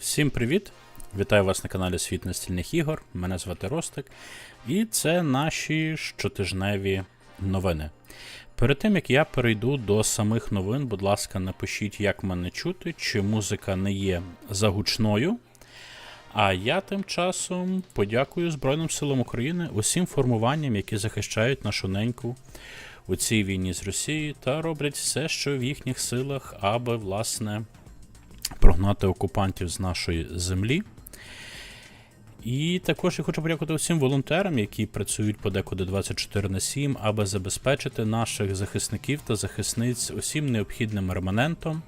Всім привіт! Вітаю вас на каналі Світ настільних ігор. Мене звати Ростик, і це наші щотижневі новини. Перед тим як я перейду до самих новин, будь ласка, напишіть, як мене чути, чи музика не є загучною. А я тим часом подякую Збройним силам України усім формуванням, які захищають нашу неньку у цій війні з Росією та роблять все, що в їхніх силах, аби, власне, прогнати окупантів з нашої землі. І також я хочу подякувати всім волонтерам, які працюють подекуди 24 на 7, аби забезпечити наших захисників та захисниць усім необхідним реманентом,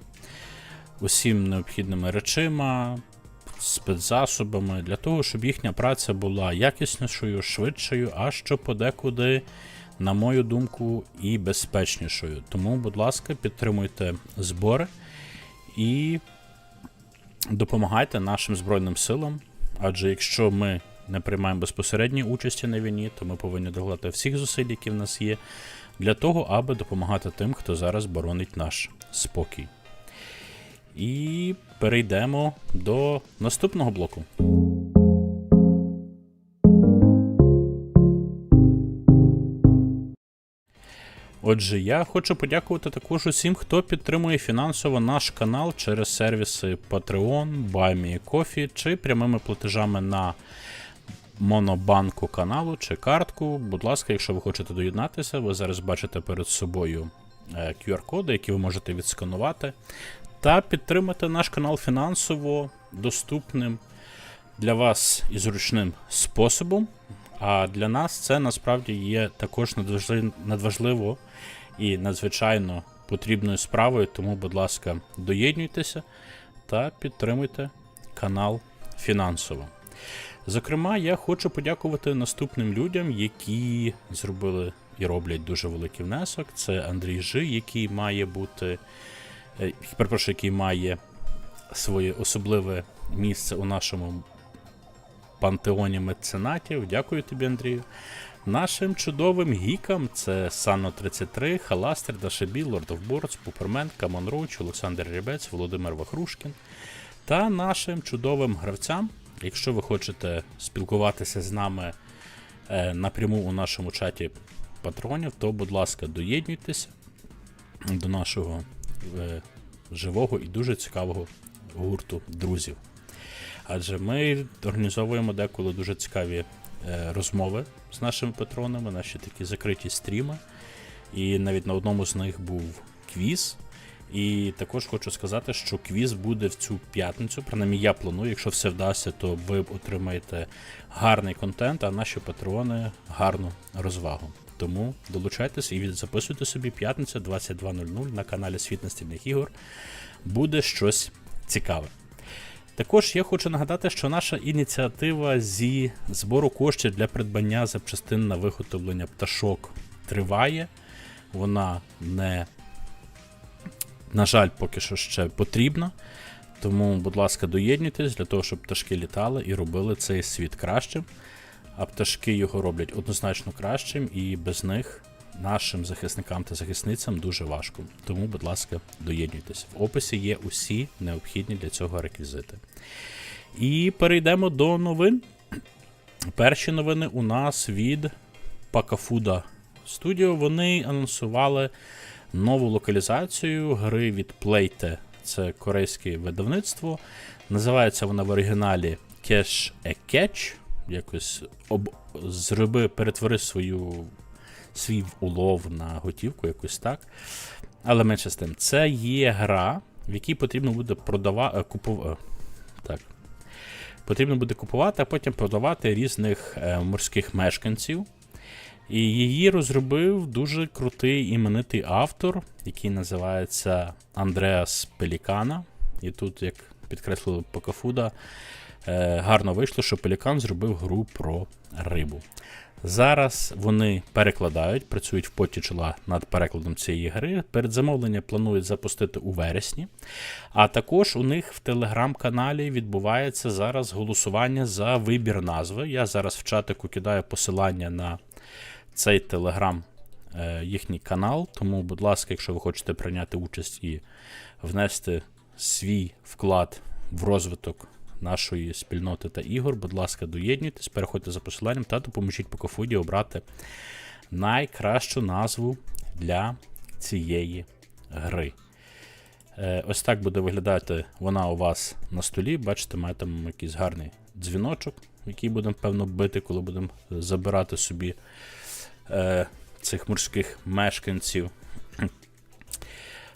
усім необхідними речима, спецзасобами для того, щоб їхня праця була якіснішою, швидшою, а що подекуди, на мою думку, і безпечнішою. Тому, будь ласка, підтримуйте збори і допомагайте нашим Збройним силам. Адже якщо ми не приймаємо безпосередньої участі на війні, то ми повинні докладати всіх зусиль, які в нас є, для того, аби допомагати тим, хто зараз боронить наш спокій. І перейдемо до наступного блоку. Отже, я хочу подякувати також усім, хто підтримує фінансово наш канал через сервіси Patreon, BuyMeCoffee чи прямими платежами на монобанку каналу чи картку. Будь ласка, якщо ви хочете доєднатися, ви зараз бачите перед собою е, QR-коди, які ви можете відсканувати, та підтримати наш канал фінансово доступним для вас і зручним способом. А для нас це насправді є також надважли- надважливо і надзвичайно потрібною справою. Тому, будь ласка, доєднуйтеся та підтримуйте канал фінансово. Зокрема, я хочу подякувати наступним людям, які зробили і роблять дуже великий внесок. Це Андрій Жи, який має бути, е, перепрошую, який має своє особливе місце у нашому пантеоні меценатів. Дякую тобі, Андрію. Нашим чудовим гікам це Сано 33, Халастер, Дашебі, Лорд of Boards, Пупермен, Камон Роуч, Олександр Рябець, Володимир Вахрушкін. Та нашим чудовим гравцям, якщо ви хочете спілкуватися з нами е, напряму у нашому чаті патронів, то, будь ласка, доєднуйтеся до нашого е, живого і дуже цікавого гурту друзів. Адже ми організовуємо деколи дуже цікаві розмови з нашими патронами, наші такі закриті стріми. І навіть на одному з них був квіз. І також хочу сказати, що квіз буде в цю п'ятницю. Принаймні я планую, якщо все вдасться, то ви отримаєте гарний контент, а наші патрони гарну розвагу. Тому долучайтесь і записуйте собі п'ятниця 22.00 на каналі Світ настільних ігор. Буде щось цікаве. Також я хочу нагадати, що наша ініціатива зі збору коштів для придбання запчастин на виготовлення пташок триває. Вона не, на жаль, поки що ще потрібна. Тому, будь ласка, доєднуйтесь для того, щоб пташки літали і робили цей світ кращим. А пташки його роблять однозначно кращим, і без них нашим захисникам та захисницям дуже важко. Тому, будь ласка, доєднуйтесь. В описі є усі необхідні для цього реквізити. І перейдемо до новин. Перші новини у нас від Pakafuda Studio. Вони анонсували нову локалізацію гри від Playte. Це корейське видавництво. Називається вона в оригіналі Cash a Catch. Якось об... зроби, перетвори свою свій улов на готівку, якось так. Але менше з тим, це є гра, в якій потрібно буде продавати купувати. Так. Потрібно буде купувати, а потім продавати різних е, морських мешканців. І її розробив дуже крутий іменитий автор, який називається Андреас Пелікана. І тут, як підкреслили Покафуда, е, гарно вийшло, що Пелікан зробив гру про рибу. Зараз вони перекладають, працюють в поті чола над перекладом цієї гри. Передзамовлення планують запустити у вересні. А також у них в телеграм-каналі відбувається зараз голосування за вибір назви. Я зараз в чатику кидаю посилання на цей телеграм е, їхній канал. Тому, будь ласка, якщо ви хочете прийняти участь і внести свій вклад в розвиток нашої спільноти та ігор. Будь ласка, доєднуйтесь, переходьте за посиланням та допоможіть Покофуді обрати найкращу назву для цієї гри. Е, Ось так буде виглядати вона у вас на столі. Бачите, там якийсь гарний дзвіночок, який будемо, певно, бити, коли будемо забирати собі е, цих морських мешканців.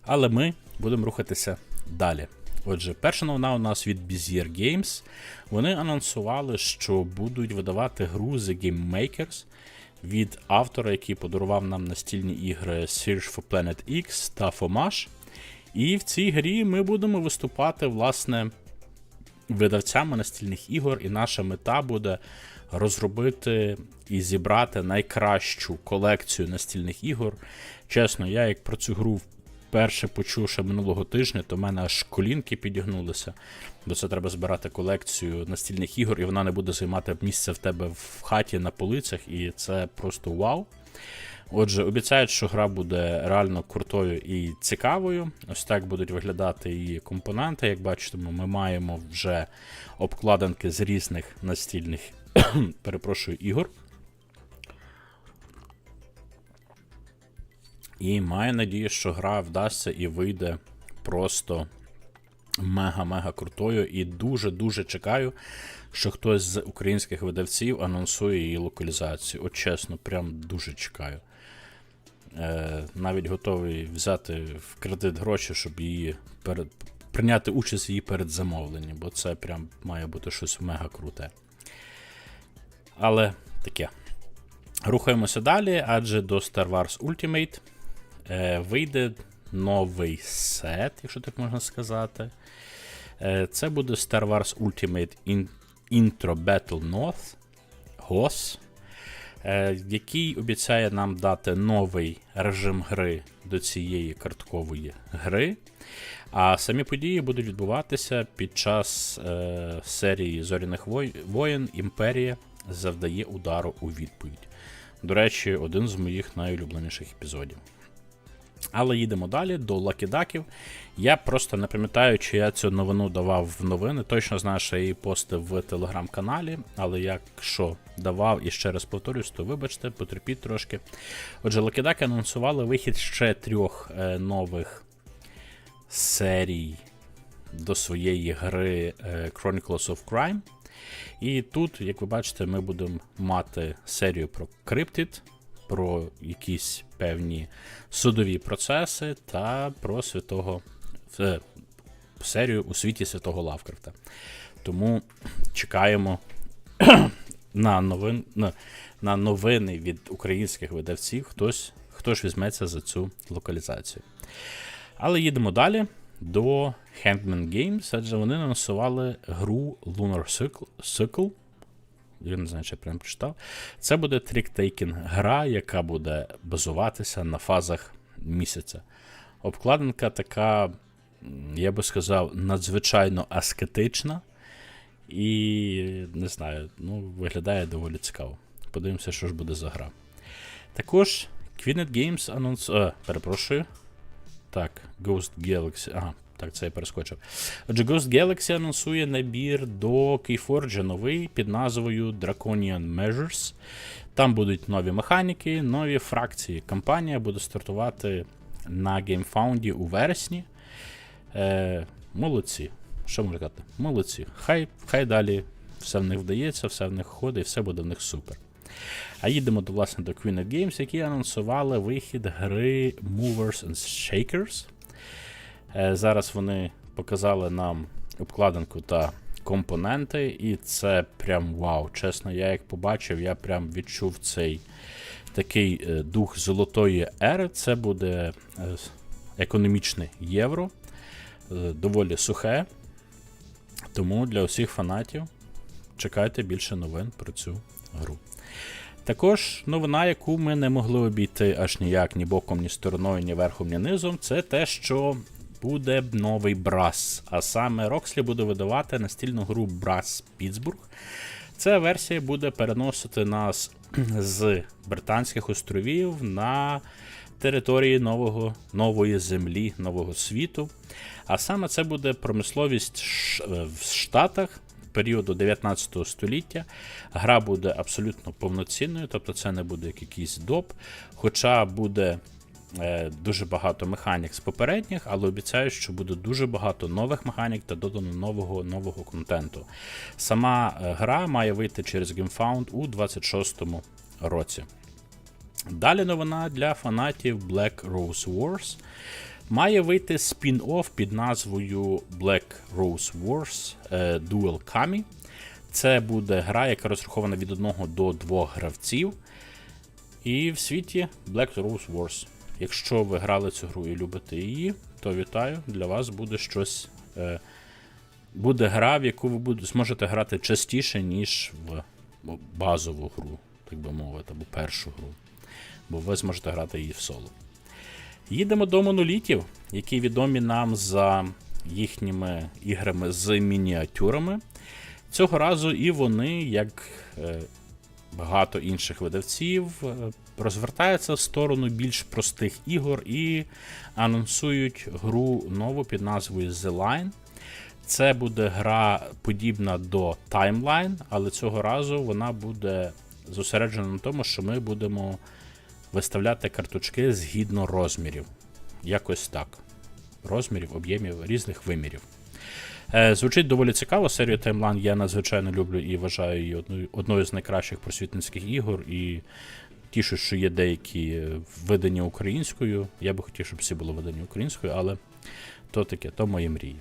Але ми будемо рухатися далі. Отже, перша новина у нас від Bezier Games. Вони анонсували, що будуть видавати гру The Game Makers від автора, який подарував нам настільні ігри Search for Planet X та Fomash. І в цій грі ми будемо виступати, власне, видавцями настільних ігор, і наша мета буде розробити і зібрати найкращу колекцію настільних ігор. Чесно, я як про цю гру вперше почув ще минулого тижня, то в мене аж колінки підігнулися, бо це треба збирати колекцію настільних ігор, і вона не буде займати місце в тебе в хаті на полицях, і це просто вау. Отже, обіцяють, що гра буде реально крутою і цікавою. Ось так будуть виглядати її компоненти. Як бачите, ми маємо вже обкладинки з різних настільних перепрошую, ігор. І маю надію, що гра вдасться і вийде просто мега-мега крутою. І дуже-дуже чекаю, що хтось з українських видавців анонсує її локалізацію. От чесно, прям дуже чекаю. Е, навіть готовий взяти в кредит гроші, щоб її перед, прийняти участь в її перед замовленням, бо це прям має бути щось мега круте. Але таке. Рухаємося далі, адже до Star Wars Ultimate е, вийде новий сет, якщо так можна сказати. Е, це буде Star Wars Ultimate In- Intro Battle North GOS, е, який обіцяє нам дати новий режим гри до цієї карткової гри. А самі події будуть відбуватися під час е, серії Зоряних воєн Імперія завдає удару у відповідь. До речі, один з моїх найулюбленіших епізодів. Але їдемо далі до лакідаків. Я просто не пам'ятаю, чи я цю новину давав в новини. Точно знаю, що я її постив в телеграм-каналі, але якщо давав і ще раз повторюсь, то вибачте, потерпіть трошки. Отже, лакідаки анонсували вихід ще трьох е, нових серій до своєї гри е, Chronicles of Crime. І тут, як ви бачите, ми будемо мати серію про Cryptid, про якісь певні судові процеси та про святого е, серію у світі святого Лавкрафта. Тому чекаємо на, новин, на, на новини від українських видавців, хтось, хто ж візьметься за цю локалізацію. Але їдемо далі до Handman Games, адже вони анонсували гру Lunar Cycle. Cycle. Я не знаю, чи я прям прочитав. Це буде тріктейкінг гра, яка буде базуватися на фазах місяця. Обкладинка така, я би сказав, надзвичайно аскетична. І не знаю, ну, виглядає доволі цікаво. Подивимося, що ж буде за гра. Також Queenet Games анонс. Е, перепрошую. Так, Ghost Galaxy. Ага, так, це я перескочив. Отже, Ghost Galaxy анонсує набір до Keyforge новий під назвою Draconian Measures. Там будуть нові механіки, нові фракції. Кампанія буде стартувати на GameFound у вересні. Е, молодці. Що можна казати? Молодці. Хай, хай далі все в них вдається, все в них ходить, все буде в них супер. А їдемо до власне до Queen of Games, які анонсували вихід гри Movers and Shakers. Е, Зараз вони показали нам обкладинку та компоненти, і це прям вау. Чесно, я як побачив, я прям відчув цей такий е, дух золотої ери. Це буде е, економічне євро, доволі сухе. Тому для усіх фанатів чекайте більше новин про цю гру. Також новина, яку ми не могли обійти аж ніяк ні боком, ні стороною, ні верхом, ні низом, це те, що буде новий Брас. А саме Roxley буде видавати настільну гру Брас Пітсбург. Ця версія буде переносити нас з Британських островів на території нового, нової землі, нового світу. А саме це буде промисловість е, в Штатах, періоду 19 століття. Гра буде абсолютно повноцінною, тобто це не буде якийсь доп, хоча буде дуже багато механік з попередніх, але обіцяю, що буде дуже багато нових механік та додано нового нового контенту. Сама е, гра має вийти через GameFound у 26-му році. Далі новина для фанатів Black Rose Wars. Має вийти спін-офф під назвою Black Rose Wars е, Dual Kami. Це буде гра, яка розрахована від 1 до 2 гравців. І в світі Black Rose Wars. Якщо ви грали цю гру і любите її, то вітаю, для вас буде щось. Е, буде гра, в яку ви буде, зможете грати частіше, ніж в базову гру, так би мовити, або першу гру. Бо ви зможете грати її в соло. Їдемо до монолітів, які відомі нам за їхніми іграми з мініатюрами. Цього разу і вони, як е, багато інших видавців, е, розвертаються в сторону більш простих ігор і анонсують гру нову під назвою The Line. Це буде гра подібна до Timeline, але цього разу вона буде зосереджена на тому, що ми будемо виставляти карточки згідно розмірів. Якось так. Розмірів, об'ємів різних вимірів. Е, звучить доволі цікаво. Серію Timeline я надзвичайно люблю і вважаю її одною з найкращих просвітницьких ігор. І тішу, що є деякі видані українською. Я би хотів, щоб всі були видані українською, але то таке, то мої мрії.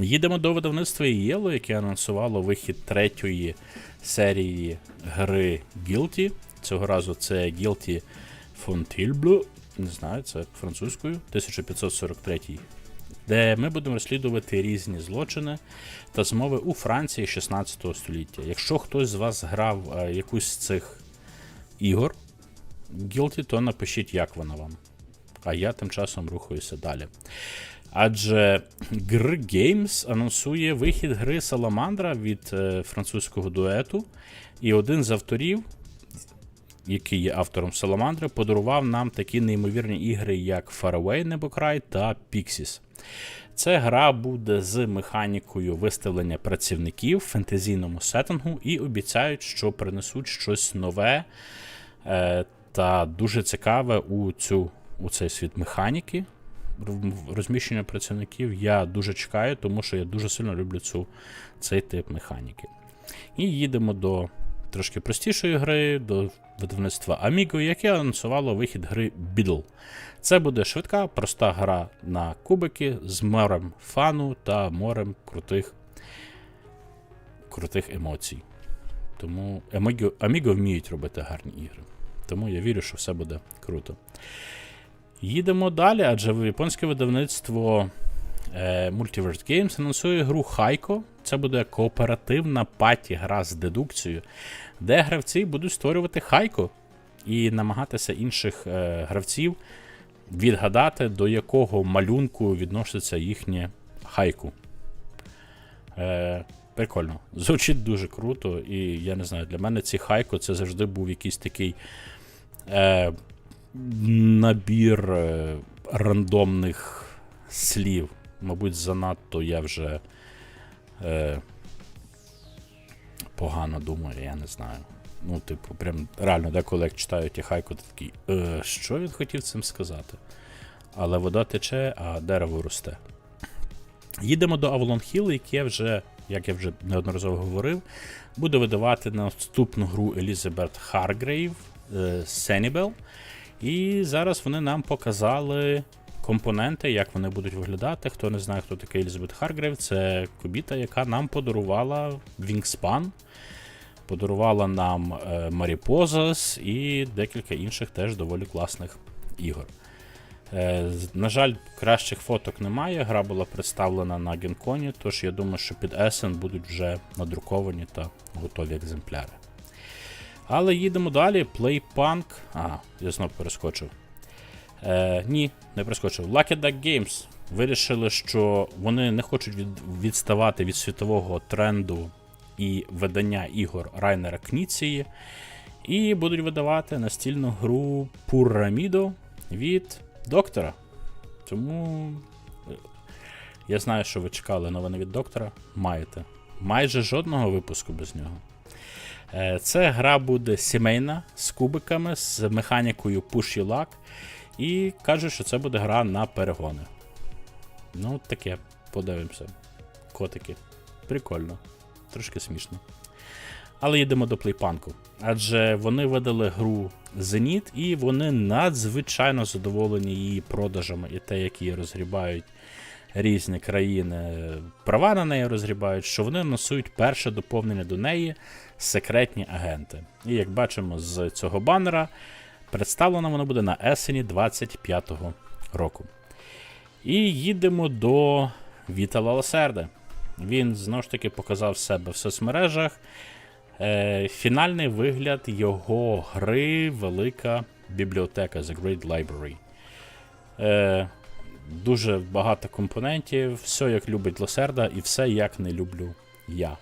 Їдемо до видавництва Єло, яке анонсувало вихід третьої серії гри Guilty. Цього разу це Guilty Fontainebleau, не знаю, це французькою, 1543, де ми будемо розслідувати різні злочини та змови у Франції 16 століття. Якщо хтось з вас грав е, якусь з цих ігор Guilty, то напишіть, як вона вам. А я тим часом рухаюся далі. Адже Gr Games анонсує вихід гри Саламандра від е, французького дуету, і один з авторів який є автором Саламандри, подарував нам такі неймовірні ігри, як Faraway Небокрай та Pixies. Це гра буде з механікою виставлення працівників в фентезійному сеттингу і обіцяють, що принесуть щось нове та дуже цікаве у, цю, у цей світ механіки. Розміщення працівників я дуже чекаю, тому що я дуже сильно люблю цю, цей тип механіки. І їдемо до трошки простішої гри, до видавництва Amigo, яке анонсувало вихід гри Biddle. Це буде швидка, проста гра на кубики з морем фану та морем крутих крутих емоцій. Тому Amigo, Amigo вміють робити гарні ігри. Тому я вірю, що все буде круто. Їдемо далі, адже японське видавництво е, Multiverse Games анонсує гру Хайко. Це буде кооперативна паті-гра з дедукцією, де гравці будуть створювати хайко і намагатися інших е, гравців відгадати, до якого малюнку відноситься їхнє хайку. Е, Прикольно. Звучить дуже круто, і я не знаю, для мене ці хайко це завжди був якийсь такий е, набір е, рандомних слів. Мабуть, занадто я вже е, погано думаю, я не знаю. Ну, типу, прям реально, деколи як читаю ті хайку, то такий, е, що він хотів цим сказати? Але вода тече, а дерево росте. Їдемо до Avalon Hill, яке вже, як я вже неодноразово говорив, буде видавати наступну гру Елізабет Харгрейв Сенібел. І зараз вони нам показали компоненти, як вони будуть виглядати. Хто не знає, хто такий Елізабет Харгрейв, це кубіта, яка нам подарувала Wingspan, подарувала нам Маріпозас і декілька інших теж доволі класних ігор. Е, на жаль, кращих фоток немає. Гра була представлена на Генконі, тож я думаю, що під Essen будуть вже надруковані та готові екземпляри. Але їдемо далі. Playpunk. А, я знов перескочив. Е, Ні, не перескочив. Lucky Duck Games вирішили, що вони не хочуть від, відставати від світового тренду і видання ігор Райнера Кніції. І будуть видавати настільну гру Пуррамідо від доктора. Тому е, я знаю, що ви чекали новини від доктора. Маєте майже жодного випуску без нього. Е, Це гра буде сімейна з кубиками, з механікою Push Your Luck. І кажуть, що це буде гра на перегони. Ну, таке, подивимося. Котики. Прикольно. Трошки смішно. Але йдемо до плейпанку. Адже вони видали гру Зеніт, і вони надзвичайно задоволені її продажами і те, як її розгрібають різні країни, права на неї розгрібають, що вони носують перше доповнення до неї секретні агенти. І як бачимо з цього банера, представлено воно буде на есені 25-го року. І їдемо до Вітала Лосерде. Він знову ж таки показав себе в соцмережах. Е, фінальний вигляд його гри Велика бібліотека The Great Library. Е, дуже багато компонентів, все як любить Лосерда, і все як не люблю я.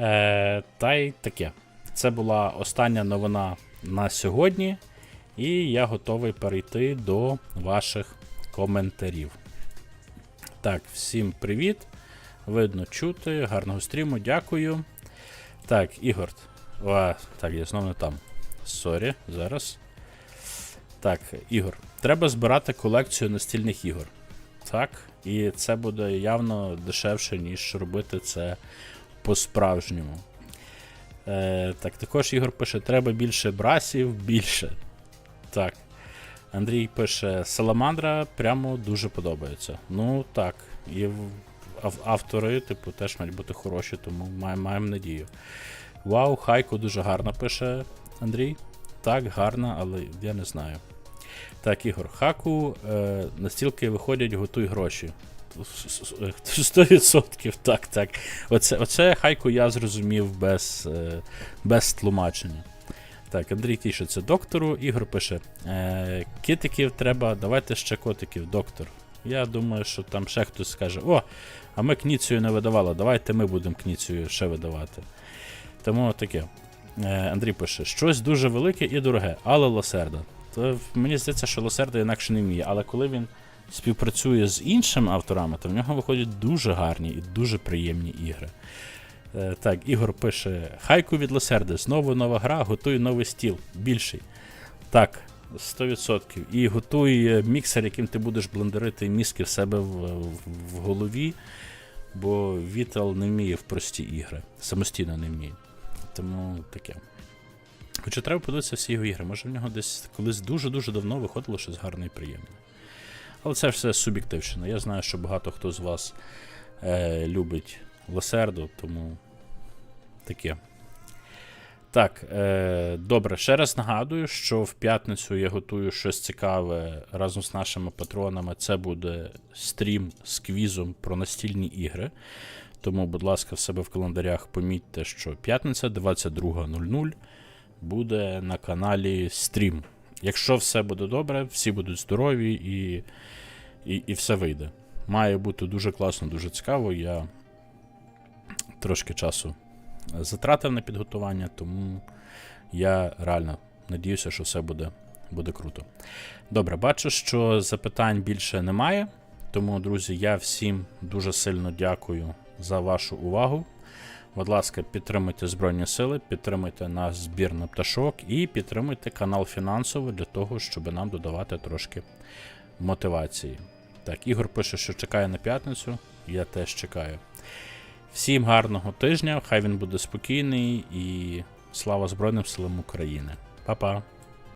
Е, та й таке. Це була остання новина на сьогодні, і я готовий перейти до ваших коментарів. Так, всім привіт. Видно чути, гарного стріму, дякую. Так, Ігор. А, так, я знову не там. Сорі, зараз. Так, Ігор. Треба збирати колекцію настільних ігор. Так, і це буде явно дешевше, ніж робити це по-справжньому. Е, так, також Ігор пише: треба більше брасів, більше. Так. Андрій пише: Саламандра прямо дуже подобається. Ну так. І автори, типу, теж мають бути хороші, тому маємо, маємо надію. Вау, хайко дуже гарно пише Андрій. Так, гарно, але я не знаю. Так, Ігор, хаку е, настілки виходять, готуй гроші. 100%, так, так. Оце, оце хайку я зрозумів без, е, без тлумачення. Так, Андрій тішиться доктору. Ігор пише: е, китиків треба, давайте ще котиків, доктор. Я думаю, що там ще хтось скаже: О, а ми кніцію не видавали, давайте ми будемо кніцію ще видавати. Тому таке. Е, Андрій пише: щось дуже велике і дороге, але лосерда. То мені здається, що лосерда інакше не вміє, але коли він співпрацює з іншими авторами, то в нього виходять дуже гарні і дуже приємні ігри. Е, Так, Ігор пише: Хайку від Лосерди, знову нова гра, готуй новий стіл, більший. Так, 100%. І готуй е, міксер, яким ти будеш блендерити мізки в себе в, в, в голові, бо Вітал не вміє в прості ігри. Самостійно не вміє. Тому таке. Хоча треба подивитися всі його ігри. Може в нього десь колись дуже-дуже давно виходило щось гарне і приємне. Але це все суб'єктивщина. Я знаю, що багато хто з вас е, любить Лосерду, тому таке. Так, е, добре, ще раз нагадую, що в п'ятницю я готую щось цікаве разом з нашими патронами. Це буде стрім з квізом про настільні ігри. Тому, будь ласка, в себе в календарях помітьте, що п'ятниця 22.00 буде на каналі стрім. Якщо все буде добре, всі будуть здорові і, і, і все вийде. Має бути дуже класно, дуже цікаво. Я трошки часу затратив на підготування, тому я реально надіюся, що все буде, буде круто. Добре, бачу, що запитань більше немає. Тому, друзі, я всім дуже сильно дякую за вашу увагу. Будь ласка, підтримуйте Збройні Сили, підтримуйте наш збір на пташок і підтримуйте канал фінансово для того, щоб нам додавати трошки мотивації. Так, Ігор пише, що чекає на п'ятницю. Я теж чекаю. Всім гарного тижня, хай він буде спокійний і слава Збройним силам України. Па-па!